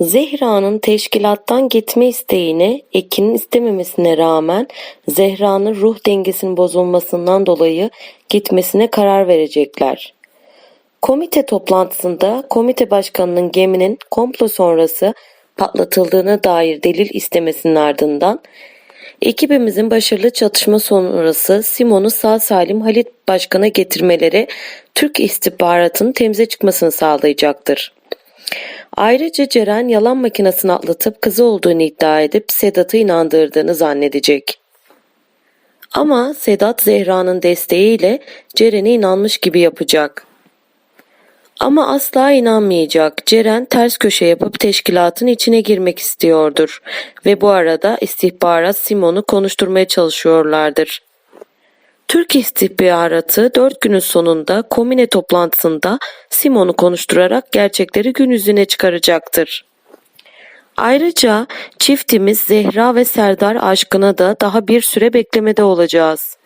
Zehra'nın teşkilattan gitme isteğini Ekin'in istememesine rağmen Zehra'nın ruh dengesinin bozulmasından dolayı gitmesine karar verecekler. Komite toplantısında komite başkanının geminin komplo sonrası patlatıldığına dair delil istemesinin ardından ekibimizin başarılı çatışma sonrası Simon'u sağ salim Halit Başkan'a getirmeleri Türk istihbaratının temize çıkmasını sağlayacaktır. Ayrıca Ceren yalan makinesini atlatıp kızı olduğunu iddia edip Sedat'ı inandırdığını zannedecek. Ama Sedat Zehra'nın desteğiyle Ceren'e inanmış gibi yapacak. Ama asla inanmayacak. Ceren ters köşe yapıp teşkilatın içine girmek istiyordur. Ve bu arada istihbarat Simon'u konuşturmaya çalışıyorlardır. Türk istihbaratı dört günün sonunda komine toplantısında Simon'u konuşturarak gerçekleri gün yüzüne çıkaracaktır. Ayrıca çiftimiz Zehra ve Serdar aşkına da daha bir süre beklemede olacağız.